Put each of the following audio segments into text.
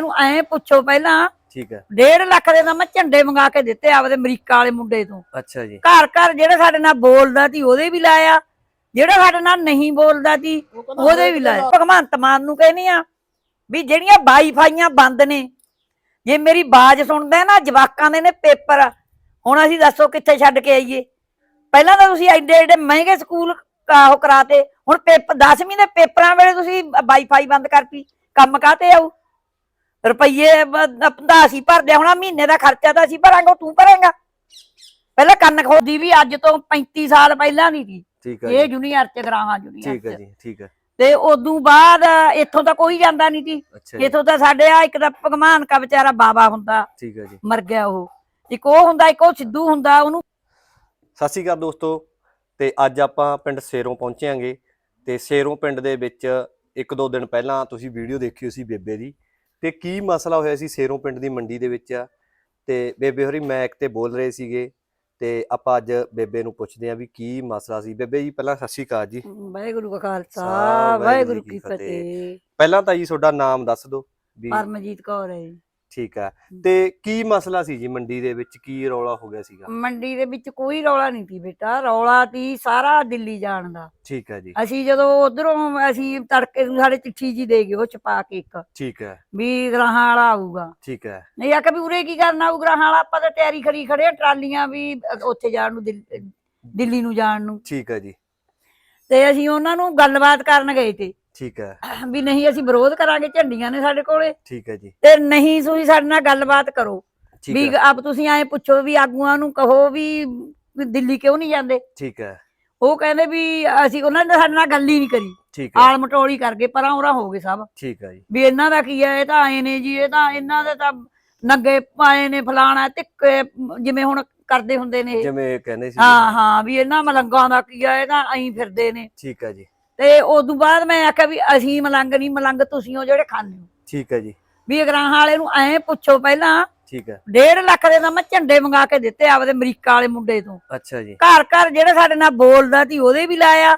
ਵਾਲੇ ਨੂੰ ਐਂ ਪੁੱਛੋ ਪਹਿਲਾਂ ਠੀਕ ਹੈ। 1.5 ਲੱਖ ਦੇ ਤਾਂ ਮੈਂ ਝੰਡੇ ਮੰਗਾ ਕੇ ਦਿੱਤੇ ਆਪਦੇ ਅਮਰੀਕਾ ਵਾਲੇ ਮੁੰਡੇ ਤੋਂ। ਅੱਛਾ ਜੀ। ਘਰ ਘਰ ਜਿਹੜਾ ਸਾਡੇ ਨਾਲ ਬੋਲਦਾ ਸੀ ਉਹਦੇ ਵੀ ਲਾਇਆ। ਜਿਹੜਾ ਸਾਡੇ ਨਾਲ ਨਹੀਂ ਬੋਲਦਾ ਸੀ ਉਹਦੇ ਵੀ ਲਾਇਆ। ਭਗਵੰਤ ਮਾਨ ਨੂੰ ਕਹਿੰਦੀ ਆ ਵੀ ਜਿਹੜੀਆਂ ਵਾਈਫਾਈਆਂ ਬੰਦ ਨੇ ਜੇ ਮੇਰੀ ਬਾਜ਼ ਸੁਣਦਾ ਨਾ ਜਵਾਕਾਂ ਦੇ ਨੇ ਪੇਪਰ ਹੁਣ ਅਸੀਂ ਦੱਸੋ ਕਿੱਥੇ ਛੱਡ ਕੇ ਆਈਏ? ਪਹਿਲਾਂ ਤਾਂ ਤੁਸੀਂ ਐਡੇ ਐਡੇ ਮਹਿੰਗੇ ਸਕੂਲ ਉਹ ਕਰਾਤੇ ਹੁਣ ਪੇਪਰ 10ਵੀਂ ਦੇ ਪੇਪਰਾਂ ਵੇਲੇ ਤੁਸੀਂ ਵਾਈਫਾਈ ਬੰਦ ਕਰਤੀ ਕੰਮ ਕਾਤੇ ਆਊ? ਰੁਪਈਏ ਦਾ ਅਸੀਂ ਭਰਦੇ ਹੁਣ ਮਹੀਨੇ ਦਾ ਖਰਚਾ ਤਾਂ ਅਸੀਂ ਭਰਾਂਗੇ ਉਹ ਤੂੰ ਭਰੇਂਗਾ। ਪਹਿਲਾਂ ਕੰਨ ਖੋਦੀ ਵੀ ਅੱਜ ਤੋਂ 35 ਸਾਲ ਪਹਿਲਾਂ ਨਹੀਂ ਸੀ। ਠੀਕ ਹੈ ਇਹ ਜੀ ਜੂਨੀਅਰ ਚ ਗਰਾਹਾਂ ਜੂਨੀਅਰ ਠੀਕ ਹੈ ਚ ਜੀ ਠੀਕ ਹੈ ਤੇ ਉਦੋਂ ਬਾਅਦ ਇੱਥੋਂ ਤਾਂ ਕੋਈ ਜਾਂਦਾ ਨਹੀਂ ਸੀ। ਅੱਛਾ ਜੀ। ਇੱਥੋਂ ਤਾਂ ਸਾਡੇ ਆ ਇੱਕ ਤਾਂ ਭਗਵਾਨ ਕਾ ਵਿਚਾਰਾ ਬਾਬਾ ਹੁੰਦਾ ਠੀਕ ਹੈ ਜੀ। ਮਰ ਗਿਆ ਉਹ। ਇੱਕ ਉਹ ਹੁੰਦਾ ਇੱਕ ਉਹ ਸਿੱਧੂ ਹੁੰਦਾ ਉਹਨੂੰ ਸਤਿ ਸ਼੍ਰੀ ਅਕਾਲ ਦੋਸਤੋ ਤੇ ਅੱਜ ਆਪਾਂ ਪਿੰਡ ਸੇਰੋਂ ਪਹੁੰਚਿਆਂਗੇ ਤੇ ਸੇਰੋਂ ਪਿੰਡ ਦੇ ਵਿੱਚ ਇੱਕ ਦੋ ਦਿਨ ਪਹਿਲਾਂ ਤੁਸੀਂ ਵੀਡੀਓ ਦੇਖੀ ਹੋਈ ਸੀ ਬੇਬੇ ਦੀ। ਤੇ ਕੀ ਮਸਲਾ ਹੋਇਆ ਸੀ ਸੇਰੋਂ ਪਿੰਡ ਦੀ ਮੰਡੀ ਦੇ ਵਿੱਚ ਤੇ ਬੇਬੇ ਹੋਰੀ ਮੈਕ ਤੇ ਬੋਲ ਰਹੇ ਸੀਗੇ ਤੇ ਆਪਾਂ ਅੱਜ ਬੇਬੇ ਨੂੰ ਪੁੱਛਦੇ ਆਂ ਵੀ ਕੀ ਮਸਲਾ ਸੀ ਬੇਬੇ ਜੀ ਪਹਿਲਾਂ ਸਤਿ ਸ਼੍ਰੀ ਅਕਾਲ ਜੀ ਵਾਹਿਗੁਰੂ ਕਾ ਖਾਲਸਾ ਵਾਹਿਗੁਰੂ ਕੀ ਫਤਿਹ। ਫਤਿਹ ਪਹਿਲਾਂ ਤਾਂ ਜੀ ਤੁਹਾਡਾ ਨਾਮ ਦੱਸ ਦਿਓ ਵੀ ਪਰਮਜੀਤ ਕੌਰ ਹੈ ਜੀ। ਠੀਕ ਹੈ। ਤੇ ਕੀ ਮਸਲਾ ਸੀ ਜੀ ਮੰਡੀ ਦੇ ਵਿੱਚ? ਕੀ ਰੌਲਾ ਹੋ ਗਿਆ ਸੀਗਾ? ਮੰਡੀ ਦੇ ਵਿੱਚ ਕੋਈ ਰੌਲਾ ਨਹੀਂ ਸੀ ਬੇਟਾ। ਰੌਲਾ ਸੀ ਸਾਰਾ ਦਿੱਲੀ ਜਾਣ ਦਾ। ਠੀਕ ਹੈ ਜੀ। ਅਸੀਂ ਜਦੋਂ ਉਧਰੋਂ ਅਸੀਂ ਤੜਕੇ ਨੂੰ ਸਾਡੇ ਚਿੱਠੀ ਜੀ ਦੇ ਗਏ ਉਹ ਛਪਾ ਕੇ ਇੱਕ। ਠੀਕ ਹੈ ਵੀ ਗ੍ਰਾਹਾਂ ਵਾਲਾ ਆਊਗਾ। ਠੀਕ ਹੈ ਨਹੀਂ ਆ ਕਿ ਵੀ ਉਰੇ ਕੀ ਕਰਨਾ ਆਊ? ਗ੍ਰਾਹਾਂ ਵਾਲਾ ਆਪਾਂ ਤਾਂ ਤਿਆਰੀ ਖੜੀ ਖੜੇ ਆ ਟਰਾਲੀਆਂ ਵੀ ਉੱਥੇ ਜਾਣ ਨੂੰ ਦਿੱਲ- ਦਿੱਲੀ ਨੂੰ ਜਾਣ ਨੂੰ। ਠੀਕ ਹੈ ਜੀ। ਤੇ ਅਸੀਂ ਉਹਨਾਂ ਨੂੰ ਗੱਲਬਾਤ ਕਰਨ ਗਏ ਤੇ। ਠੀਕ ਹੈ। ਵੀ ਨਹੀਂ ਅਸੀਂ ਵਿਰੋਧ ਕਰਾਂਗੇ ਝੰਡੀਆਂ ਨੇ ਸਾਡੇ ਕੋਲੇ। ਠੀਕ ਹੈ ਜੀ। ਤੇ ਨਹੀਂ ਤੁਸੀਂ ਸਾਡੇ ਨਾਲ ਗੱਲਬਾਤ ਕਰੋ। ਠੀਕ ਵੀ ਹੈ। ਆਪ ਤੁਸੀਂ ਐਂ ਪੁੱਛੋ ਵੀ ਆਗੂਆਂ ਨੂੰ ਕਹੋ ਵੀ ਵੀ ਦਿੱਲੀ ਕਿਉਂ ਨਹੀਂ ਜਾਂਦੇ। ਠੀਕ ਹੈ। ਉਹ ਕਹਿੰਦੇ ਵੀ ਅਸੀਂ ਉਹਨਾਂ ਨੇ ਸਾਡੇ ਨਾਲ ਗੱਲ ਹੀ ਨਹੀਂ ਕਰੀ। ਠੀਕ ਹੈ। ਆਲ ਮਟੋਲੀ ਕਰ ਗਏ ਪਰਾਂ ਉਰਾਂ ਹੋ ਗਏ ਸਭ। ਠੀਕ ਹੈ ਜੀ। ਵੀ ਇਹਨਾਂ ਦਾ ਕੀ ਹੈ ਇਹ ਤਾਂ ਆਏ ਨੇ ਜੀ ਇਹ ਤਾਂ ਇਹਨਾਂ ਦੇ ਤਾਂ ਨੱਗੇ ਪਾਏ ਨੇ ਫਲਾਣਾ ਤਿੱਕੇ ਜਿਵੇਂ ਹੁਣ ਕਰਦੇ ਹੁੰਦੇ ਨੇ ਇਹ। ਜਿਵੇਂ ਕਹਿੰਦੇ ਸੀ। ਹਾਂ ਹਾਂ ਵੀ ਇਹਨਾਂ ਮਲੰਗਾਂ ਦਾ ਕੀ ਹੈ ਇਹ ਤਾਂ ਐਂ ਫਿਰਦੇ ਨੇ। ਠੀਕ ਹੈ ਜੀ। ਤੇ ਉਦੋਂ ਬਾਅਦ ਮੈਂ ਆਖਿਆ ਵੀ ਅਸੀਂ ਮਲੰਗ ਨਹੀਂ ਮਲੰਗ ਤੁਸੀਂ ਹੋ ਜਿਹੜੇ ਖਾਂਦੇ ਹੋ। ਠੀਕ ਹੈ ਜੀ। ਵੀ ਅਗਰਾਹਾਂ ਵਾਲੇ ਨੂੰ ਐਂ ਪੁੱਛੋ ਪਹਿਲਾਂ ਠੀਕ ਹੈ। 1.5 ਲੱਖ ਦੇ ਤਾਂ ਮੈਂ ਝੰਡੇ ਮੰਗਾ ਕੇ ਦਿੱਤੇ ਆਪਦੇ ਅਮਰੀਕਾ ਵਾਲੇ ਮੁੰਡੇ ਤੋਂ। ਅੱਛਾ ਜੀ। ਘਰ ਘਰ ਜਿਹੜਾ ਸਾਡੇ ਨਾਲ ਬੋਲਦਾ ਸੀ ਉਹਦੇ ਵੀ ਲਾਇਆ।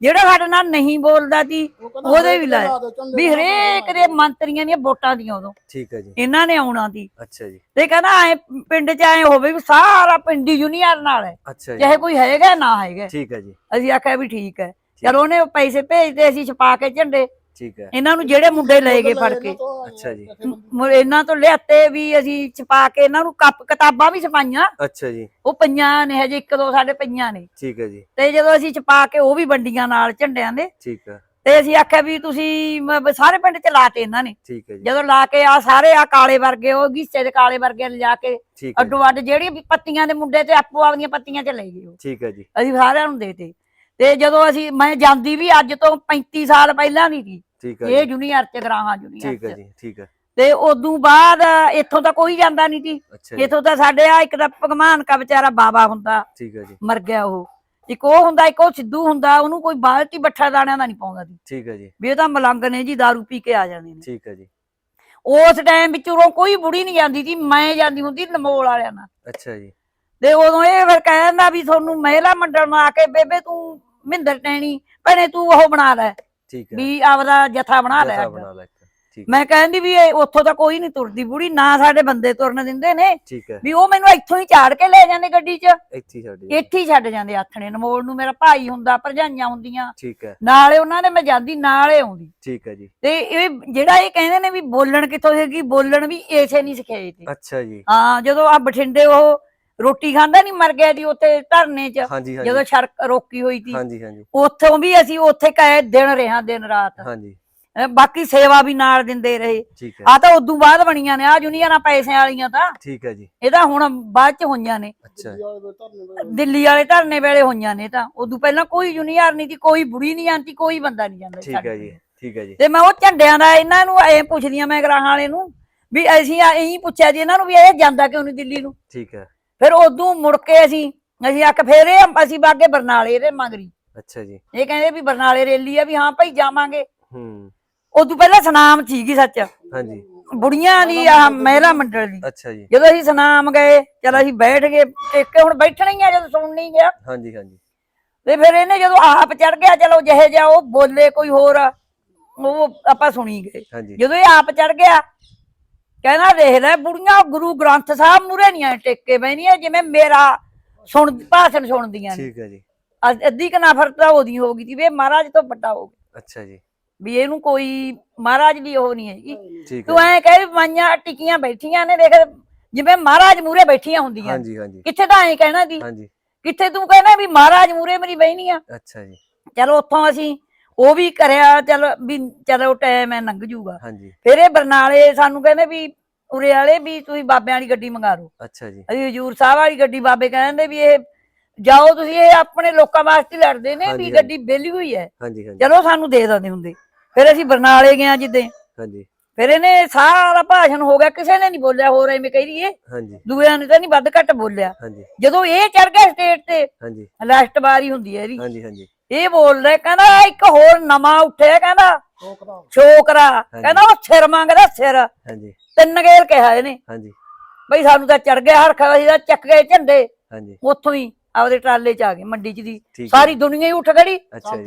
ਜਿਹੜਾ ਸਾਡੇ ਨਾਲ ਨਹੀਂ ਬੋਲਦਾ ਸੀ ਉਹਦੇ ਵੀ ਲਾਇਆ। ਵੀ ਹਰੇਕ ਦੇ ਮੰਤਰੀਆਂ ਦੀਆਂ ਵੋਟਾਂ ਦੀਆਂ ਉਦੋਂ। ਠੀਕ ਹੈ ਜੀ। ਇਹਨਾਂ ਨੇ ਆਉਣਾ ਸੀ। ਅੱਛਾ ਜੀ। ਤੇ ਕਹਿੰਦਾ ਐ ਪਿੰਡ ਚ ਐ ਹੋਵੇ ਵੀ ਸਾਰਾ ਪਿੰਡੀ ਜੂਨੀਅਰ ਨਾਲ ਹੈ। ਅੱਛਾ ਜੀ। ਚਾਹੇ ਕੋਈ ਹੈਗਾ ਨਾ ਹੈਗਾ। ਠੀਕ ਹੈ ਜੀ। ਅਸੀਂ ਆਖਿਆ ਵੀ ਠੀਕ ਹੈ। ਚਲੋ ਉਹਨੇ ਪੈਸੇ ਭੇਜਦੇ ਅਸੀਂ ਛਪਾ ਕੇ ਝੰਡੇ। ਠੀਕ ਹੈ। ਇਹਨਾਂ ਨੂੰ ਜਿਹੜੇ ਮੁੰਡੇ ਲਏ ਗਏ ਫੜ ਕੇ। ਅੱਛਾ ਜੀ। ਮ- ਇਹਨਾਂ ਤੋਂ ਲਿਆਤੇ ਵੀ ਅਸੀਂ ਛਪਾ ਕੇ ਇਹਨਾਂ ਨੂੰ ਕੱਪ ਕਿਤਾਬਾਂ ਵੀ ਛਪਾਈਆਂ। ਅੱਛਾ ਜੀ। ਉਹ ਪਈਆਂ ਨੇ ਹਜੇ ਇੱਕ ਦੋ ਸਾਡੇ ਪਈਆਂ ਨੇ। ਠੀਕ ਹੈ ਜੀ। ਤੇ ਜਦੋਂ ਅਸੀਂ ਛਪਾ ਕੇ ਉਹ ਵੀ ਵੰਡੀਆਂ ਨਾਲ ਝੰਡਿਆਂ ਦੇ। ਠੀਕ ਹੈ। ਤੇ ਅਸੀਂ ਆਖਿਆ ਵੀ ਤੁਸੀਂ ਮ- ਸਾਰੇ ਪਿੰਡ ਚ ਲਾਤੇ ਇਹਨਾਂ ਨੇ। ਠੀਕ ਹੈ ਜੀ। ਜਦੋਂ ਲਾ ਕੇ ਆ ਸਾਰੇ ਆ ਕਾਲੇ ਵਰਗੇ ਉਹ ਗੀਸੇ ਦੇ ਕਾਲੇ ਵਰਗੇ ਲਿਜਾ ਕੇ ਠੀਕ ਹੈ ਅੱਡੋ ਅੱਡ ਜਿਹੜੀ ਵੀ ਪੱਤੀਆਂ ਦੇ ਮੁੰਡੇ ਤੇ ਆਪੋ ਆਪਦੀਆਂ ਪੱਤੀਆਂ ਚ ਲੈ ਗਏ ਉਹ। ਠੀਕ ਹੈ ਜੀ। ਅਸੀਂ ਸਾਰਿਆਂ ਨੂੰ ਦੇਤੇ ਤੇ ਜਦੋਂ ਅਸੀਂ ਮੈਂ ਜਾਂਦੀ ਵੀ ਅੱਜ ਤੋਂ 35 ਸਾਲ ਪਹਿਲਾਂ ਨਹੀਂ ਸੀ। ਠੀਕ ਹੈ ਇਹ ਜੀ ਜੂਨੀਅਰ ਚ ਗਰਾਹਾਂ ਜੂਨੀਅਰ ਠੀਕ ਹੈ ਚ। ਜੀ ਠੀਕ ਹੈ ਤੇ ਉਦੋਂ ਬਾਅਦ ਇੱਥੋਂ ਤਾਂ ਕੋਈ ਜਾਂਦਾ ਨਹੀਂ ਸੀ। ਅੱਛਾ ਜੀ। ਇੱਥੋਂ ਤਾਂ ਸਾਡੇ ਆ ਇੱਕ ਤਾਂ ਭਗਵਾਨ ਕਾ ਵਿਚਾਰਾ ਬਾਬਾ ਹੁੰਦਾ। ਠੀਕ ਹੈ ਜੀ। ਮਰ ਗਿਆ ਉਹ। ਇੱਕ ਉਹ ਹੁੰਦਾ ਇੱਕ ਉਹ ਸਿੱਧੂ ਹੁੰਦਾ ਉਹਨੂੰ ਕੋਈ ਬਾਲਟੀ ਬੱਠਾ ਦਾਣਿਆਂ ਦਾ ਨਹੀਂ ਪਾਉਂਦਾ ਸੀ। ਠੀਕ ਹੈ ਜੀ। ਵੀ ਇਹ ਤਾਂ ਮਲੰਗ ਨੇ ਜੀ दारू ਪੀ ਕੇ ਆ ਜਾਂਦੇ ਨੇ। ਠੀਕ ਹੈ ਜੀ। ਉਸ ਟਾਈਮ ਵਿੱਚ ਉਰੋਂ ਕੋਈ ਬੁੜੀ ਨਹੀਂ ਜਾਂਦੀ ਸੀ ਮੈਂ ਜਾਂਦੀ ਹੁੰਦੀ ਨਮੋਲ ਵਾਲਿਆਂ ਨਾਲ। ਅੱਛਾ ਜੀ। ਤੇ ਉਦੋਂ ਇਹ ਫਿਰ ਕਹਿੰਦਾ ਵੀ ਤੁਹਾਨੂੰ ਮਹਿਲਾ ਮੰਡਲ ਨੂੰ ਆ ਕੇ ਬੇਬੇ ਤੂੰ ਮਹਿੰਦਰ ਟੈਣੀ ਭੈਣੇ ਤੂੰ ਉਹ ਬਣਾ ਲੈ। ਠੀਕ ਹੈ। ਵੀ ਆਪਦਾ ਜਥਾ ਬਣਾ ਲੈ। ਬਣਾ। ਠੀਕ ਮੈਂ ਕਹਿੰਦੀ ਵੀ ਇਹ ਉੱਥੋਂ ਤਾਂ ਕੋਈ ਨਹੀਂ ਤੁਰਦੀ ਬੁੜੀ ਨਾ ਸਾਡੇ ਬੰਦੇ ਤੁਰਨ ਦਿੰਦੇ ਨੇ। ਠੀਕ ਹੈ। ਵੀ ਉਹ ਮੈਨੂੰ ਇੱਥੋਂ ਹੀ ਚਾੜ ਕੇ ਲੈ ਜਾਂਦੇ ਗੱਡੀ 'ਚ। ਇੱਥੇ ਹੀ ਛੱਡ ਇੱਥੇ ਹੀ ਛੱਡ ਜਾਂਦੇ ਆਥਣੇ। ਨਮੋਲ ਨੂੰ ਮੇਰਾ ਭਾਈ ਹੁੰਦਾ ਭਰਜਾਈਆਂ ਹੁੰਦੀਆਂ। ਠੀਕ ਹੈ। ਨਾਲੇ ਉਹਨਾਂ ਦੇ ਮੈਂ ਜਾਂਦੀ ਨਾਲੇ ਆਉਂਦੀ। ਠੀਕ ਹੈ ਜੀ। ਤੇ ਇਹ ਜਿਹੜਾ ਇਹ ਕਹਿੰਦੇ ਨੇ ਵੀ ਬੋਲਣ ਕਿੱਥੋਂ ਸੀਗੀ ਬੋਲਣ ਵੀ ਇਸੇ ਨਹੀਂ ਤੇ ਅੱਛਾ ਜੀ। ਹਾਂ ਜਦੋਂ ਆ ਬਠਿੰਡੇ ਉਹ ਰੋਟੀ ਖਾਂਦਾ ਨਹੀਂ ਮਰ ਗਿਆ ਦੀ ਉੱਥੇ ਧਰਨੇ 'ਚ ਹਾਂਜੀ ਹਾਂਜੀ। ਜਦੋਂ ਸੜਕ ਰੋਕੀ ਹੋਈ ਸੀ। ਹਾਂਜੀ ਹਾਂਜੀ। ਉੱਥੋਂ ਵੀ ਅਸੀਂ ਉੱਥੇ ਕਹੇ ਦਿਨ ਰਹਾ ਦਿਨ ਰਾਤ। ਹਾਂਜੀ। ਬਾਕੀ ਸੇਵਾ ਵੀ ਨਾਲ ਦਿੰਦੇ ਰਹੇ। ਆ ਤਾਂ ਉਦੋਂ ਬਾਅਦ ਬਣੀਆਂ ਨੇ ਆ ਜੁਨੀਅਰਾਂ ਪੈਸਿਆਂ ਵਾਲੀਆਂ ਤਾਂ। ਠੀਕ ਹੈ ਜੀ। ਇਹ ਤਾਂ ਹੁਣ ਬਾਅਦ ਚ ਹੋਈਆਂ ਨੇ। ਅੱਛਾ। ਦਿੱਲੀ ਵਾਲੇ ਧਰਨੇ ਵੇਲੇ ਹੋਈਆਂ ਨੇ ਤਾਂ। ਉਦੋਂ ਪਹਿਲਾਂ ਕੋਈ ਜੂਨੀਅਰ ਨਹੀਂ ਸੀ ਕੋਈ ਬੁੜੀ ਨਹੀਂ ਆਂਦੀ ਕੋਈ ਬੰਦਾ ਨਹੀਂ ਜਾਂਦਾ ਠੀਕ ਹੈ ਜੀ ਠੀਕ ਹੈ ਜੀ। ਤੇ ਮੈਂ ਉਹ ਝੰਡਿਆਂ ਦਾ ਇਹਨਾਂ ਨੂੰ ਐ ਪੁੱਛਦੀਆਂ ਮੈਂ ਗਰਾਹਾਂ ਵਾਲੇ ਨੂੰ ਵੀ ਅਸੀਂ ਐਂ ਹੀ ਪੁੱਛਿਆ ਜੀ ਇਹਨਾਂ ਨੂੰ ਵੀ ਇਹ ਜਾਂਦਾ ਕਿਉਂ ਨਹੀਂ ਦਿੱਲੀ ਨੂੰ? ਠੀਕ ਹੈ। ਫਿਰ ਉਦੋਂ ਮੁੜ ਕੇ ਅਸੀਂ ਅਸੀਂ ਆਖ ਫੇਰ ਅਸੀਂ ਬਾਗੇ ਬਰਨਾਲੇ ਦੇ ਮੰਗਰੀ। ਅੱਛਾ ਜੀ। ਇਹ ਕਹਿੰਦੇ ਵੀ ਬਰਨਾਲੇ ਰੈਲੀ ਆ ਵੀ ਹਾਂ ਭਾਈ ਜਾਵਾਂਗੇ। ਹੂੰ। ਉਦੋਂ ਪਹਿਲਾਂ ਸਨਾਮ ਸੀਗੀ ਸੱਚ। ਹਾਂਜੀ। ਬੁੜੀਆਂ ਦੀ ਆ ਮਹਿਲਾ ਮੰਡਲ ਦੀ। ਅੱਛਾ ਜੀ। ਜਦੋਂ ਅਸੀਂ ਸਨਾਮ ਗਏ ਚਲ ਅਸੀਂ ਬੈਠ ਗਏ ਟੇਕੇ ਹੁਣ ਬੈਠਣਾ ਹੀ ਆ ਜਦੋਂ ਸੁਣਨੀ ਗਿਆ। ਹਾਂਜੀ ਹਾਂਜੀ। ਤੇ ਫਿਰ ਇਹਨੇ ਜਦੋਂ ਆਪ ਚੜ ਗਿਆ ਚਲੋ ਜਿਹੇ ਜਾ ਉਹ ਬੋਲੇ ਕੋਈ ਹੋਰ ਉਹ ਆਪਾਂ ਸੁਣੀ ਗਏ। ਜਦੋਂ ਇਹ ਆਪ ਚੜ ਗਿਆ ਕਹਿੰਦਾ ਦੇਖ ਲੈ ਬੁੜੀਆਂ ਗੁਰੂ ਗ੍ਰੰਥ ਸਾਹਿਬ ਮੂਰੇ ਨਹੀਂ ਟੇਕੇ ਬੈਣੀਆਂ ਜਿਵੇਂ ਮੇਰਾ ਸੁਣ ਭਾਸ਼ਣ ਸੁਣਦੀਆਂ ਨੇ। ਠੀਕ ਹੈ ਜੀ। ਅੱਧ- ਅੱਧੀ ਕੁ ਨਫ਼ਰਤ ਤਾਂ ਉਹਦੀ ਹੋ ਗਈ ਸੀ ਵੀ ਇਹ ਮਹਾਰਾਜ ਤੋਂ ਵੱਡਾ ਹੋ ਗਿਆ। ਅੱਛਾ ਜੀ। ਵੀ ਇਹਨੂੰ ਕੋਈ ਮਹਾਰਾਜ ਦੀ ਉਹ ਨਹੀਂ ਹੈਗੀ। ਠੀਕ ਤੂੰ ਹੈ ਐ ਕਹਿ ਵੀ ਮਾਈਆਂ ਟਿਕੀਆਂ ਬੈਠੀਆਂ ਨੇ ਦੇਖ ਜਿਵੇਂ ਮਹਾਰਾਜ ਮੂਰੇ ਬੈਠੀਆਂ ਹੁੰਦੀਆਂ। ਹਾਂਜੀ ਹਾਂਜੀ। ਕਿੱਥੇ ਤਾਂ ਐ ਕਹਿਣਾ ਦੀ ਹਾਂਜੀ। ਕਿੱਥੇ ਤੂੰ ਕਹਿਣਾ ਵੀ ਮਹਾਰਾਜ ਮੂਰੇ ਮੇਰੀ ਬਹਿਣੀ ਆ? ਅੱਛਾ ਜੀ। ਚਲੋ ਉੱਥੋਂ ਅਸੀਂ ਉਹ ਵੀ ਕਰਿਆ ਚਲ ਵੀ ਚਲੋ ਟਾਈਮ ਐ ਲੰਘ ਜੂਗਾ। ਹਾਂਜੀ। ਫਿਰ ਇਹ ਬਰਨਾਲੇ ਸਾਨੂੰ ਕਹਿੰਦੇ ਵੀ ਉਰੇ ਵਾਲੇ ਵੀ ਤੁਸੀਂ ਬਾਬਿਆਂ ਵਾਲੀ ਗੱਡੀ ਮੰਗਾ ਲਓ ਅੱਛਾ ਜੀ। ਅਸੀਂ ਹਜੂਰ ਸਾਹਿਬ ਵਾਲੀ ਗੱਡੀ ਬਾਬੇ ਕਹਿੰਦੇ ਵੀ ਇਹ ਜਾਓ ਤੁਸੀਂ ਇਹ ਆਪਣੇ ਲੋਕਾਂ ਵਾਸਤੇ ਲੜਦੇ ਨੇ ਵੀ। ਗੱਡੀ ਬੇਲੀ ਹੋਈ ਹੈ ਹਾਂਜੀ ਹਾਂਜੀ। ਚਲੋ ਸਾਨੂੰ ਦੇ ਦਿੰਦੇ ਹੁੰਦੇ। ਫਿਰ ਅਸੀਂ ਬਰਨਾਲੇ ਗਏ ਜਿੱਦੇ। ਹਾਂਜੀ। ਫਿਰ ਇਹਨੇ ਸਾਰਾ ਭਾਸ਼ਣ ਹੋ ਗਿਆ ਕਿਸੇ ਨੇ ਨਹੀਂ ਬੋਲਿਆ ਹੋਰ ਐਵੇਂ ਕਹੀ ਰਹੀਏ ਹਾਂਜੀ। ਦੂਜਿਆਂ ਨੇ ਤਾਂ ਨਹੀਂ ਵੱਧ ਘੱਟ ਬੋਲਿਆ। ਹਾਂਜੀ। ਜਦੋਂ ਇਹ ਚੜ ਗਿਆ ਸਟੇਟ ਤੇ ਹਾਂਜੀ। ਲਾਸਟ ਵਾਰੀ ਹੁੰਦੀ ਹੈ ਇਹਦੀ। ਹਾਂਜੀ ਹਾਂਜੀ। ਇਹ ਬੋਲ ਰਿਹਾ ਕਹਿੰਦਾ ਇੱਕ ਹੋਰ ਨਵਾਂ ਉੱਠਿਆ ਕਹਿੰਦਾ ਛੋਕਰਾ ਕਹਿੰਦਾ ਉਹ ਸਿਰ ਮੰਗਦਾ ਸਿਰ। ਹਾਂਜੀ। ਤਿੰਨ ਗੇਲ ਕਿਹਾ ਇਹਨੇ। ਹਾਂਜੀ। ਬਈ ਸਾਨੂੰ ਤਾਂ ਚੜ ਗਿਆ ਹਰਖ ਅਸੀਂ ਤਾਂ ਚੱਕ ਗਏ ਝੰਡੇ। ਹਾਂਜੀ। ਉੱਥੋਂ ਹੀ ਆਪਦੇ ਟਰਾਲੇ ਚ ਆ ਗਏ ਮੰਡੀ ਚ ਦੀ। ਠੀਕ ਹੈ। ਸਾਰੀ ਦੁਨੀਆ ਹੀ ਉੱਠ ਖੜੀ। ਅੱਛਾ ਜੀ।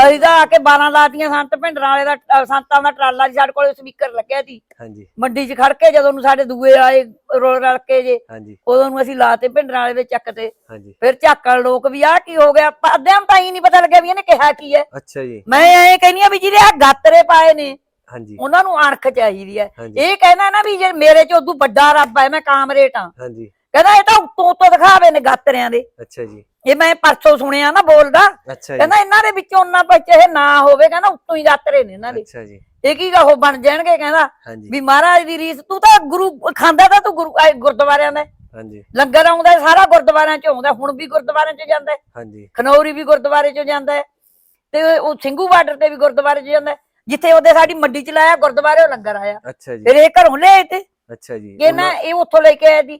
ਅਸੀਂ ਤਾਂ ਆ ਕੇ 12 ਲਾਤੀਆਂ ਸੰਤ ਭਿੰਡਰਾਂ ਵਾਲੇ ਦਾ ਅ, ਸੰਤਾਂ ਦਾ ਟਰਾਲਾ ਸੀ ਸਾਡੇ ਕੋਲ ਸਪੀਕਰ ਲੱਗਿਆ ਸੀ। ਹਾਂਜੀ। ਮੰਡੀ 'ਚ ਖੜ ਕੇ ਜਦੋਂ ਨੂੰ ਸਾਡੇ ਦੂਏ ਆਏ ਰੋਲ ਰਲ ਕੇ ਜੇ ਹਾਂਜੀ। ਉਦੋਂ ਨੂੰ ਅਸੀਂ ਲਾਤੇ ਭਿੰਡਰਾਂ ਵਾਲੇ ਦੇ ਚੱਕ ਤੇ ਹਾਂਜੀ। ਫਿਰ ਝਾਕਣ ਲੋਕ ਵੀ ਆ ਕੀ ਹੋ ਗਿਆ? ਪ- ਅੱਧਿਆਂ ਨੂੰ ਤਾਂ ਹੀ ਨਹੀਂ ਪਤਾ ਲੱਗਿਆ ਵੀ ਇਹਨੇ ਕਿਹਾ ਕੀ ਹੈ। ਅੱਛਾ ਜੀ। ਮੈਂ ਐਂ ਕਹਿੰਦੀ ਆ ਵੀ ਜਿਹਦੇ ਆ ਗਾਤਰੇ ਪਾਏ ਨੇ ਹਾਂਜੀ। ਉਹਨਾਂ ਨੂੰ ਅਣਖ ਚਾਹੀਦੀ ਹੈ। ਹਾਂਜੀ। ਇਹ ਕਹਿੰਦਾ ਨਾ ਵੀ ਜੇ ਮੇਰੇ ਚ ਉਦੋਂ ਵੱਡਾ ਰੱਬ ਹੈ ਮੈਂ ਕਾਮਰੇਟ ਆ ਹਾਂਜੀ। ਕਹਿੰਦਾ ਇਹ ਤਾਂ ਉੱਤੋਂ ਉੱਤੋਂ ਦਿਖਾਵੇ ਨੇ ਗਾਤਰਿਆਂ ਦੇ। ਅੱਛਾ ਜੀ। ਇਹ ਮੈਂ ਪਰਸੋਂ ਸੁਣਿਆ ਨਾ ਬੋਲਦਾ ਅੱਛਾ ਜੀ। ਕਹਿੰਦਾ ਇਹਨਾਂ ਦੇ ਵਿੱਚੋਂ ਉਹਨਾਂ ਬੱਚੇ ਇਹ ਨਾ ਹੋਵੇ ਕਹਿੰਦਾ ਉੱਤੋਂ ਹੀ ਗਾਤਰੇ ਨੇ ਇਹਨਾਂ ਦੇ। ਅੱਛਾ ਜੀ। ਇਹ ਕੀ ਉਹ ਬਣ ਜਾਣਗੇ ਕਹਿੰਦਾ ਹਾਂਜੀ। ਵੀ ਮਹਾਰਾਜ ਦੀ ਰੀਸ ਤੂੰ ਤਾਂ ਗੁਰੂ ਖਾਂਦਾ ਤਾਂ ਤੂੰ ਗੁਰੂ ਆਏ ਗੁਰਦੁਆਰਿਆਂ ਦਾ। ਹਾਂਜੀ। ਲੰਗਰ ਆਉਂਦਾ ਸਾਰਾ ਗੁਰਦੁਆਰਿਆਂ ਚ ਆਉਂਦਾ ਹੁਣ ਵੀ ਗੁਰਦੁਆਰਿਆਂ ਚ ਜਾਂਦਾ। ਹੈ, ਹਾਂਜੀ। ਖਨੌਰੀ ਵੀ ਗੁਰਦੁਆਰੇ ਚ ਜਾਂਦਾ ਹੈ, ਤੇ ਉਹ ਸਿੰਘੂ ਬਾਰਡਰ ਤੇ ਵੀ ਗੁਰਦੁਆਰੇ ਚ ਜਾਂਦਾ ਹੈ। ਜਿੱਥੇ ਉਹਦੇ ਸਾਡੀ ਮੰਡੀ ਚ ਲਾਇਆ ਗੁਰਦੁਆਰੇ ਉਹ ਲੰਗਰ ਆਇਆ। ਅੱਛਾ ਜੀ। ਫਿਰ ਇਹ ਘਰੋਂ ਲਿਆਏ ਤੇ। ਅੱਛਾ ਜੀ। ਇਹ ਨਾ ਇਹ ਉੱਥੋਂ ਲੈ ਕੇ ਆਇਆ ਦੀ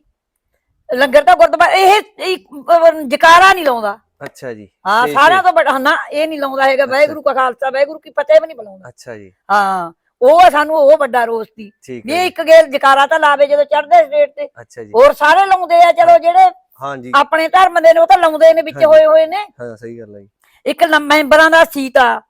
ਲੰਗਰ ਤਾਂ ਗੁਰਦੁਆਰੇ ਇਹ ਇੱਕ, ਅਹ, ਜਕਾਰਾ ਨਹੀਂ ਲਾਉਂਦਾ। ਅੱਛਾ ਜੀ। ਹਾਂ ਸਾਰਿਆਂ ਤੋਂ ਵੱਡਾ ਨਾ ਇਹ ਨਹੀਂ ਲਾਉਂਦਾ ਹੈਗਾ ਵਾਹਿਗੁਰੂ ਕਾ ਖਾਲਸਾ ਵਾਹਿਗੁਰੂ ਕੀ ਫਤਿਹ ਵੀ ਨਹੀਂ ਬੁਲਾਉਂਦਾ। ਅੱਛਾ ਜੀ। ਹਾਂ ਉਹ ਸਾਨੂੰ ਉਹ ਵੱਡਾ ਰੋਸ ਦੀ ਠੀਕ ਵੀ ਹੈ ਇਹ ਜੀ, ਇੱਕ ਗੇਲ ਜਕਾਰਾ ਤਾਂ ਲਾਵੇ ਜਦੋਂ ਚੜਦੇ ਸਟੇਟ ਤੇ। ਅੱਛਾ ਜੀ। ਹੋਰ ਸਾਰੇ ਲਾਉਂਦੇ ਆ ਚਲੋ ਜਿਹੜੇ ਹਾਂਜੀ ਆਪਣੇ ਧਰਮ ਦੇ ਨੇ ਉਹ ਤਾਂ ਲਾਉਂਦੇ ਨੇ ਵਿੱਚ ਹਾਂਜੀ। ਹੋਏ ਹੋਏ ਨੇ। ਹਾਂ ਸਹੀ ਗੱਲ ਹੈ ਜੀ। ਇੱਕ ਲੰ- ਮੈਂਬਰਾਂ ਦਾ ਸੀਤਾ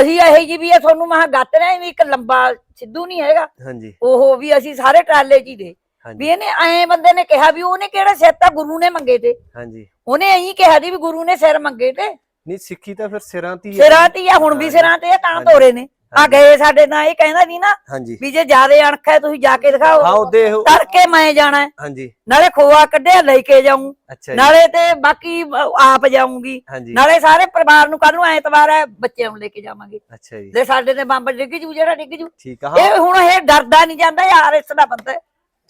ਅਸੀਂ ਇਹੀ ਜੀ ਵੀ ਇਹ ਤੁਹਾਨੂੰ ਮਹਾ ਗੱਤ ਰਹੇ ਵੀ ਇੱਕ ਲੰਬਾ ਸਿੱਧੂ ਨਹੀਂ ਹੈਗਾ। ਹਾਂਜੀ। ਉਹ ਵੀ ਅਸੀਂ ਸਾਰੇ ਟਰਾਲੇ ਚ ਹੀ ਦੇ। ਵੀ ਇਹਨੇ ਐ ਬੰਦੇ ਨੇ ਕਿਹਾ ਵੀ ਉਹਨੇ ਕਿਹੜੇ ਸਿਰ ਤਾਂ ਗੁਰੂ ਨੇ ਮੰਗੇ ਤੇ। ਹਾਂਜੀ। ਉਹਨੇ ਐਂ ਕਿਹਾ ਦੀ ਵੀ ਗੁਰੂ ਨੇ ਸਿਰ ਮੰਗੇ ਤੇ। ਨਹੀਂ ਸਿੱਖੀ ਤਾਂ ਫਿਰ ਸਿਰਾਂ ਤੇ ਸਿਰਾਂ ਤੇ ਆ ਹੁਣ ਵੀ ਸਿਰਾਂ ਤੇ ਆ, ਤਾਂ। ਤੋਰੇ ਨੇ। ਆ। ਗਏ ਸਾਡੇ ਨਾਲ ਇਹ ਕਹਿੰਦਾ ਨਹੀਂ ਨਾ ਵੀ ਜੇ ਜਿਆਦੇ ਅਣਖ ਹੈ ਤੁਸੀਂ ਜਾ ਕੇ ਦਿਖਾਓ। ਤੜਕੇ ਮੈਂ ਜਾਣਾ ਹੈ। ਹਾਂਜੀ। ਨਾਲੇ ਖੋਆ ਕੱਢਿਆ ਲੈ ਕੇ ਜਾਊਂ। ਅੱਛਾ ਜੀ। ਨਾਲੇ ਤੇ ਬਾਕੀ ਆਪ ਜਾਊਂਗੀ। ਹਾਂਜੀ। ਨਾਲੇ ਸਾਰੇ ਪਰਿਵਾਰ ਨੂੰ ਕੱਲ ਨੂੰ ਐਤਵਾਰ ਹੈ ਬੱਚਿਆਂ ਨੂੰ ਲੈ ਕੇ ਜਾਵਾਂਗੇ। ਅੱਛਾ ਜੀ। ਦੇ ਸਾਡੇ ਤੇ ਬੰਬ ਡਿੱਗ ਜੂ ਜਿਹੜਾ ਡਿੱਗ ਜੂ। ਠੀਕ ਆ ਹਾਂ। ਇਹ ਹੁਣ ਇਹ ਡਰਦਾ ਨਹੀਂ ਜਾਂਦਾ ਯਾਰ ਇਸ ਦਾ ਬੰਦਾ।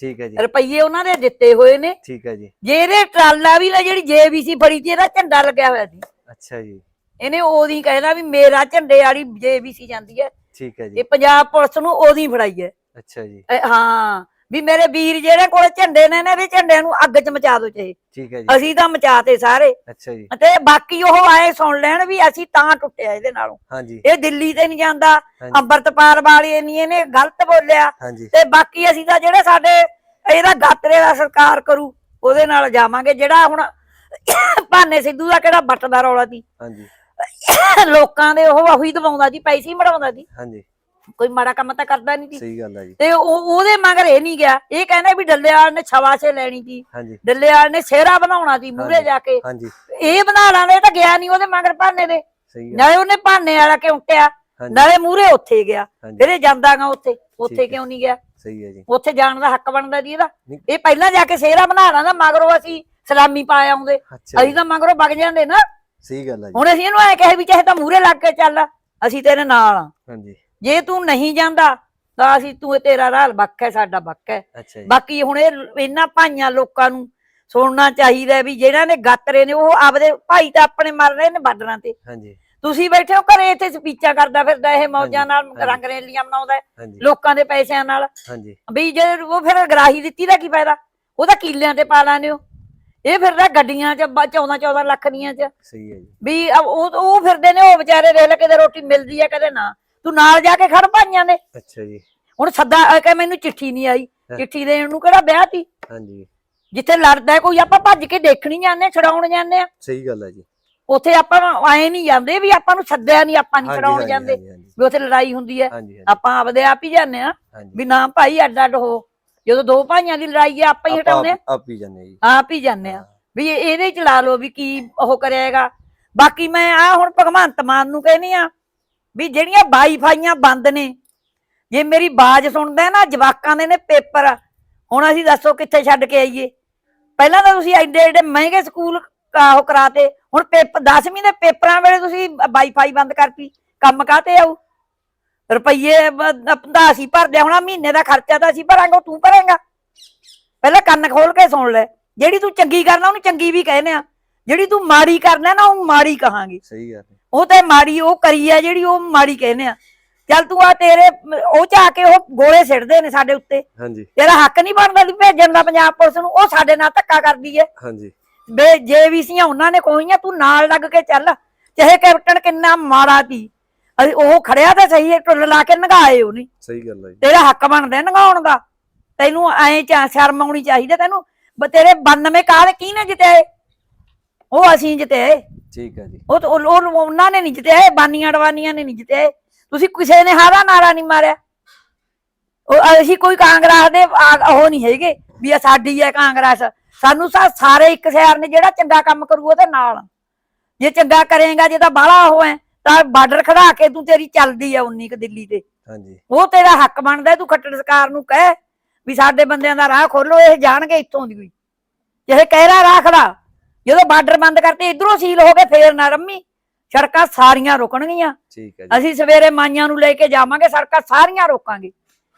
ਠੀਕ ਹੈ ਜੀ। ਰੁਪਈਏ ਉਹਨਾਂ ਦੇ ਦਿੱਤੇ ਹੋਏ ਨੇ। ਠੀਕ ਹੈ ਜੀ। ਜੇ ਇਹਦੇ ਟਰਾਲਾ ਵੀ ਨਾ ਜਿਹੜੀ ਜੇਬੀਸੀ ਫੜੀ ਸੀ ਇਹਦਾ ਝੰਡਾ ਲੱਗਿਆ ਹੋਇਆ ਸੀ। ਅੱਛਾ ਜੀ। ਇਹਨੇ ਉਹਦੀ ਕਹਿਣਾ ਵੀ ਮੇਰਾ ਝੰਡੇ ਵਾਲੀ ਜੇਬੀਸੀ ਜਾਂਦੀ ਹੈ। ਠੀਕ ਹੈ ਜੀ। ਇਹ ਪੰਜਾਬ ਪੁਲਿਸ ਨੂੰ ਉਹਦੀ ਫੜਾਈ ਹੈ। ਅੱਛਾ ਜੀ। ਹਾਂ। ਵੀ ਮੇਰੇ ਵੀਰ ਜਿਹੜੇ ਕੋਲ ਝੰਡੇ ਨੇ ਨੇ ਇਹਦੇ ਝੰਡਿਆਂ ਨੂੰ ਅੱਗ 'ਚ ਮਚਾ ਦੋ ਚਾਹੇ। ਠੀਕ ਹੈ ਜੀ। ਅਸੀਂ ਤਾਂ ਮਚਾਤੇ ਸਾਰੇ। ਅੱਛਾ ਜੀ। ਤੇ ਬਾਕੀ ਉਹ ਆਏ ਸੁਣ ਲੈਣ ਵੀ ਅਸੀਂ ਤਾਂ ਟੁੱਟਿਆ ਇਹਦੇ ਨਾਲੋਂ। ਹਾਂਜੀ। ਇਹ ਦਿੱਲੀ ਤੇ ਨਹੀਂ ਜਾਂਦਾ। ਅੰਮ੍ਰਿਤਪਾਲ ਵਾਲੀ ਨਹੀਂ ਇਹਨੇ ਗਲਤ ਬੋਲਿਆ। ਤੇ ਬਾਕੀ ਅਸੀਂ ਤਾਂ ਜਿਹੜੇ ਸਾਡੇ ਇਹਦਾ ਗਾਤਰੇ ਦਾ ਸਰਕਾਰ ਕਰੂ ਉਹਦੇ ਨਾਲ ਜਾਵਾਂਗੇ। ਜਿਹੜਾ ਹੁਣ ਭਾਨੇ ਸਿੱਧੂ ਦਾ ਕਿਹੜਾ ਬੱਟ ਦਾ ਰੌਲਾ ਸੀ। ਹਾਂਜੀ। ਲੋਕਾਂ ਦੇ ਉਹ ਉਹੀ ਦਵਾਉਂਦਾ ਸੀ ਪੈਸੇ ਹੀ ਮੜਾਉਂਦਾ ਸੀ। ਹਾਂਜੀ। ਕੋਈ ਮਾੜਾ ਕੰਮ ਤਾਂ ਕਰਦਾ ਨਹੀਂ ਸੀ। ਸਹੀ ਗੱਲ ਹੈ ਜੀ। ਤੇ ਉਹ ਉਹਦੇ ਮਗਰ ਇਹ ਨਹੀਂ ਗਿਆ। ਇਹ ਕਹਿੰਦਾ ਵੀ ਡੱਲੇਵਾਲ ਨੇ ਛਵਾਸੇ ਲੈਣੀ ਸੀ। ਹਾਂਜੀ। ਡੱਲੇਵਾਲ ਨੇ ਸਿਹਰਾ ਬਣਾਉਣਾ ਸੀ ਮੂਹਰੇ। ਜਾ ਕੇ। ਹਾਂਜੀ। ਇਹ ਬਣਾ ਲਾਂਦੇ ਤਾਂ ਗਿਆ ਨਹੀਂ ਉਹਦੇ ਮਗਰ ਭਾਨੇ ਦੇ। ਸਹੀ ਗੱਲ। ਨਾਲੇ ਉਹਨੇ ਭਾਨੇ ਵਾਲਾ ਕਿਉਂ ਹਾਂਜੀ। ਨਾਲੇ ਮੂਹਰੇ ਉੱਥੇ ਗਿਆ। ਹਾਂਜੀ। ਫਿਰ ਇਹ ਜਾਂਦਾਗਾ ਉੱਥੇ। ਉੱਥੇ। ਕਿਉਂ ਨਹੀਂ ਗਿਆ? ਸਹੀ ਹੈ ਜੀ। ਉੱਥੇ ਜਾਣ ਦਾ ਹੱਕ ਬਣਦਾ ਜੀ ਇਹਦਾ। ਨਹੀਂ। ਇਹ ਪਹਿਲਾਂ ਜਾ ਕੇ ਸਿਹਰਾ ਬਣਾ ਲਾਂਦਾ ਮਗਰੋਂ ਅਸੀਂ ਸਲਾਮੀ ਪਾ ਆਉਂਦੇ। ਅੱਛਾ। ਅਸੀਂ ਜੀ ਤਾਂ ਮਗਰੋਂ ਵਗ ਜਾਂਦੇ ਨਾ। ਸਹੀ ਗੱਲ ਹੈ ਜੀ। ਹੁਣ ਅਸੀਂ ਇਹਨੂੰ ਐ ਕਹੇ ਵੀ ਚਾਹੇ ਤਾਂ ਮੂਹਰੇ ਲੱਗ ਕੇ ਚੱਲ ਅਸੀਂ ਤੇਰੇ ਨਾਲ ਆ। ਹਾਂਜੀ। ਜੇ ਤੂੰ ਨਹੀਂ ਜਾਂਦਾ ਤਾਂ ਅਸੀਂ ਤੂੰ ਤੇਰਾ ਰਾਲ ਬੱਕ ਹੈ ਸਾਡਾ ਬੱਕ ਹੈ। ਅੱਛਾ ਜੀ। ਬਾਕੀ ਹੁਣ ਇਹ ਇਹਨਾਂ ਭਾਈਆਂ ਲੋਕਾਂ ਨੂੰ ਸੁਣਨਾ ਚਾਹੀਦਾ ਵੀ ਜਿਹਨਾਂ ਨੇ ਗਾਤਰੇ ਨੇ ਉਹ ਆਪਦੇ ਭਾਈ ਤਾਂ ਆਪਣੇ ਮਰ ਰਹੇ ਨੇ ਬਾਰਡਰਾਂ ਤੇ। ਹਾਂਜੀ। ਤੁਸੀਂ ਬੈਠੇ ਹੋ ਘਰੇ ਇੱਥੇ ਸਪੀਚਾਂ ਕਰਦਾ ਫਿਰਦਾ ਇਹ ਮੌਜਾਂ ਨਾਲ ਹਾਂਜੀ। ਰੰਗ ਰੇਲੀਆਂ ਬਣਾਉਂਦਾ ਲੋਕਾਂ ਦੇ ਪੈਸਿਆਂ ਨਾਲ। ਹਾਂਜੀ। ਵੀ ਜੇ ਉਹ ਫਿਰ ਗਰਾਹੀ ਦਿੱਤੀ ਦਾ ਕੀ ਫਾਇਦਾ? ਉਹ ਤਾਂ ਕੀਲਿਆਂ ਤੇ ਪਾ ਲਾਣੇ ਹੋ। ਇਹ ਫਿਰਦਾ ਗੱਡੀਆਂ 'ਚ 14 14 ਲੱਖ ਦੀਆਂ 'ਚ। ਸਹੀ ਹੈ ਜੀ। ਵੀ ਉਹ ਉਹ ਫਿਰਦੇ ਨੇ ਉਹ ਵਿਚਾਰੇ ਦੇਖ ਲੈ ਕਦੇ ਰੋਟੀ ਮਿਲਦੀ ਹੈ ਕਦੇ ਨਾ। ਤੂੰ ਨਾਲ ਜਾ ਕੇ ਖੜ ਭਾਈਆਂ ਦੇ। ਅੱਛਾ ਜੀ। ਹੁਣ ਸੱਦਾ ਕਹਿ ਮੈਨੂੰ ਚਿੱਠੀ ਨਹੀਂ ਆਈ। ਚਿੱਠੀ ਦੇਣ ਨੂੰ ਕਿਹੜਾ ਵਿਆਹ ਤੀ ਹਾਂਜੀ। ਜਿੱਥੇ ਲੜਦਾ ਕੋਈ ਆਪਾਂ ਭੱਜ ਕੇ ਦੇਖਣੀ ਜਾਂਦੇ ਛਡਾਉਣ ਜਾਂਦੇ ਆ। ਸਹੀ ਗੱਲ ਹੈ ਜੀ। ਉੱਥੇ ਆਪਾਂ ਆਏ ਨਹੀਂ ਜਾਂਦੇ ਵੀ ਆਪਾਂ ਨੂੰ ਸੱਦਿਆ ਨਹੀਂ ਆਪਾਂ ਨਹੀਂ ਛਡਾਉਣ ਜਾਂਦੇ। ਵੀ ਉੱਥੇ ਲੜਾਈ ਹੁੰਦੀ ਹੈ। ਆਪਾਂ ਆਪਦੇ ਆਪ ਹੀ ਜਾਂਦੇ ਆ ਵੀ ਨਾ ਭਾਈ ਅੱਡ ਅੱਡ ਹੋ। ਜਦੋਂ ਦੋ ਭਾਈਆਂ ਦੀ ਲੜਾਈ ਹੈ ਆਪਾਂ ਹੀ ਹਟਾਉਂਦੇ ਆ ਆਪ- ਹੀ ਜਾਂਦੇ ਜੀ। ਆਪ ਹੀ ਜਾਂਦੇ ਆ ਵੀ ਇਹ- ਇਹਦੇ ਚ ਲਾ ਲਓ ਵੀ ਕੀ ਉਹ ਕਰਿਆਗਾ ਬਾਕੀ ਮੈਂ ਆ ਹੁਣ ਭਗਵੰਤ ਮਾਨ ਨੂੰ ਕਹਿੰਦੀ ਆ ਵੀ ਜਿਹੜੀਆਂ ਵਾਈਫਾਈਆਂ ਬੰਦ ਨੇ, ਜੇ ਮੇਰੀ ਬਾਜ਼ ਸੁਣਦਾ ਨਾ, ਜਵਾਕਾਂ ਦੇ ਨੇ ਪੇਪਰ, ਹੁਣ ਅਸੀਂ ਦੱਸੋ ਕਿੱਥੇ ਛੱਡ ਕੇ ਆਈਏ? ਪਹਿਲਾਂ ਤਾਂ ਤੁਸੀਂ ਐਡੇ ਐਡੇ ਮਹਿੰਗੇ ਸਕੂਲ ਕਾ- ਉਹ ਕਰਾਤੇ, ਹੁਣ ਪੇਪਰ 10ਵੀਂ ਦੇ ਪੇਪਰਾਂ ਵੇਲੇ ਤੁਸੀਂ ਵਾਈਫਾਈ ਬੰਦ ਕਰਤੀ, ਕੰਮ ਕਾਤੇ ਆਊ? ਰੁਪਈਏ ਦਾ ਅਸੀਂ ਭਰਦੇ ਹੁਣ ਮਹੀਨੇ ਦਾ ਖਰਚਾ ਤਾਂ ਅਸੀਂ ਭਰਾਂਗੇ ਤੂੰ ਭਰੇਂਗਾ। ਪਹਿਲਾਂ ਕੰਨ ਖੋਲ ਕੇ ਸੁਣ ਲੈ, ਜਿਹੜੀ ਤੂੰ ਚੰਗੀ ਕਰਨਾ, ਉਹਨੂੰ ਚੰਗੀ ਵੀ ਕਹਿੰਦੇ ਆ। ਜਿਹੜੀ ਤੂੰ ਮਾੜੀ ਕਰਨਾ ਨਾ ਉਹ ਮਾੜੀ ਕਹਾਂਗੇ। ਸਹੀ ਗੱਲ ਹੈ। ਉਹ ਤੇ ਮਾੜੀ ਉਹ ਕਰੀ ਆ ਜਿਹੜੀ ਉਹ ਮਾੜੀ ਕਹਿੰਦੇ ਆ। ਚੱਲ ਤੂੰ ਆ ਤੇਰੇ ਉਹ ਚ ਆ ਕੇ ਉਹ ਗੋਲੇ ਸਿੱਟਦੇ ਨੇ ਸਾਡੇ ਉੱਤੇ। ਹਾਂਜੀ। ਤੇਰਾ ਹੱਕ ਨਹੀਂ ਬਣਦਾ ਵੀ ਭੇਜਣ ਦਾ ਪੰਜਾਬ ਪੁਲਿਸ ਨੂੰ ਉਹ ਸਾਡੇ ਨਾਲ ਧੱਕਾ ਕਰਦੀ ਏ। ਹਾਂਜੀ। ਬੇ ਜੇ ਵੀ ਸੀ ਉਹਨਾਂ ਨੇ ਕੋਈਆਂ ਤੂੰ ਨਾਲ ਲੱਗ ਕੇ ਚੱਲ। ਚਾਹੇ ਕੈਪਟਨ ਕਿੰਨਾ ਮਾੜਾ ਸੀ। ਉਹ ਖੜਿਆ ਤਾਂ ਸਹੀ ਹੈ ਟੁੱਲ ਲਾ ਕੇ ਨਗਾਏ ਉਹਨੇ। ਸਹੀ ਗੱਲ ਹੈ ਤੇਰਾ ਹੱਕ ਬਣਦਾ ਨਗਾਉਣ ਦਾ। ਤੈਨੂੰ ਐ ਚਾ ਸ਼ਰਮ ਆਉਣੀ ਚਾਹੀਦੀ ਤੈਨੂੰ। ਤੇਰੇ 92 ਕਾਲ ਕੀ ਨੇ ਜਿੱਤੇ? ਉਹ ਅਸੀਂ ਜਿੱਤੇ ਠੀਕ ਹੈ ਜੀ। ਉਹ ਤਾਂ ਉਹ- ਉਹ- ਉਹਨਾਂ ਨੇ ਨਹੀਂ ਜਿੱਤੇ ਬਾਨੀਆਂ ਡਵਾਨੀਆਂ ਨੇ ਨਹੀਂ ਜਿੱਤੇ ਤੁਸੀਂ ਕਿਸੇ ਨੇ ਹਾਰਾ ਨਾਰਾ ਨਹੀਂ ਮਾਰਿਆ। ਉਹ ਅਸੀਂ ਕੋਈ ਕਾਂਗਰਸ ਦੇ ਆ- ਉਹ ਨਹੀਂ ਹੈਗੇ ਵੀ ਇਹ ਸਾਡੀ ਹੈ ਕਾਂਗਰਸ। ਸਾਨੂੰ ਸਾ- ਸਾਰੇ ਇੱਕ ਸ਼ਹਿਰ ਨੇ ਜਿਹੜਾ ਚੰਗਾ ਕੰਮ ਕਰੂ ਉਹਦੇ ਨਾਲ। ਜੇ ਚੰਗਾ ਕਰੇਗਾ ਜੇ ਤਾਂ ਬਾਹਲਾ ਉਹ ਹੈ ਤਾਂ ਬਾਰਡਰ ਖੜਾ ਕੇ ਤੂੰ ਤੇਰੀ ਚੱਲਦੀ ਹੈ 19 ਕ ਦਿੱਲੀ ਤੇ। ਹਾਂਜੀ। ਉਹ ਤੇਰਾ ਹੱਕ ਬਣਦਾ ਹੈ, ਤੂੰ ਖੱਟੜ ਸਰਕਾਰ ਨੂੰ ਕਹਿ ਵੀ ਸਾਡੇ ਬੰਦਿਆਂ ਦਾ ਰਾਹ ਖੋਲੋ ਇਹ ਜਾਣਗੇ ਇੱਥੋਂ ਦੀ। ਕੋਈ ਜਿਹੇ ਕਹਿਰਾ ਰਾਹ ਖੜਾ ਜਦੋਂ ਬਾਰਡਰ ਬੰਦ ਕਰਤੇ ਇਧਰੋਂ ਸੀਲ ਹੋ ਗਏ ਫੇਰ ਨਾ ਰੰਮੀ। ਸੜਕਾਂ ਸਾਰੀਆਂ ਰੁਕਣਗੀਆਂ। ਠੀਕ ਹੈ ਜੀ। ਅਸੀਂ ਸਵੇਰੇ ਮਾਈਆਂ ਨੂੰ ਲੈ ਕੇ ਜਾਵਾਂਗੇ ਸੜਕਾਂ ਸਾਰੀਆਂ ਰੋਕਾਂਗੇ।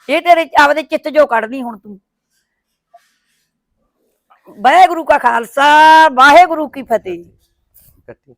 ਇਹ ਤੇਰੇ ਆਪਦੇ ਚਿੱਤ ਜੋ ਕੱਢਦੀ ਹੁਣ ਤੂੰ। ਵਾਹਿਗੁਰੂ ਕਾ ਖਾਲਸਾ ਵਾਹਿਗੁਰੂ ਕੀ ਫਤਿਹ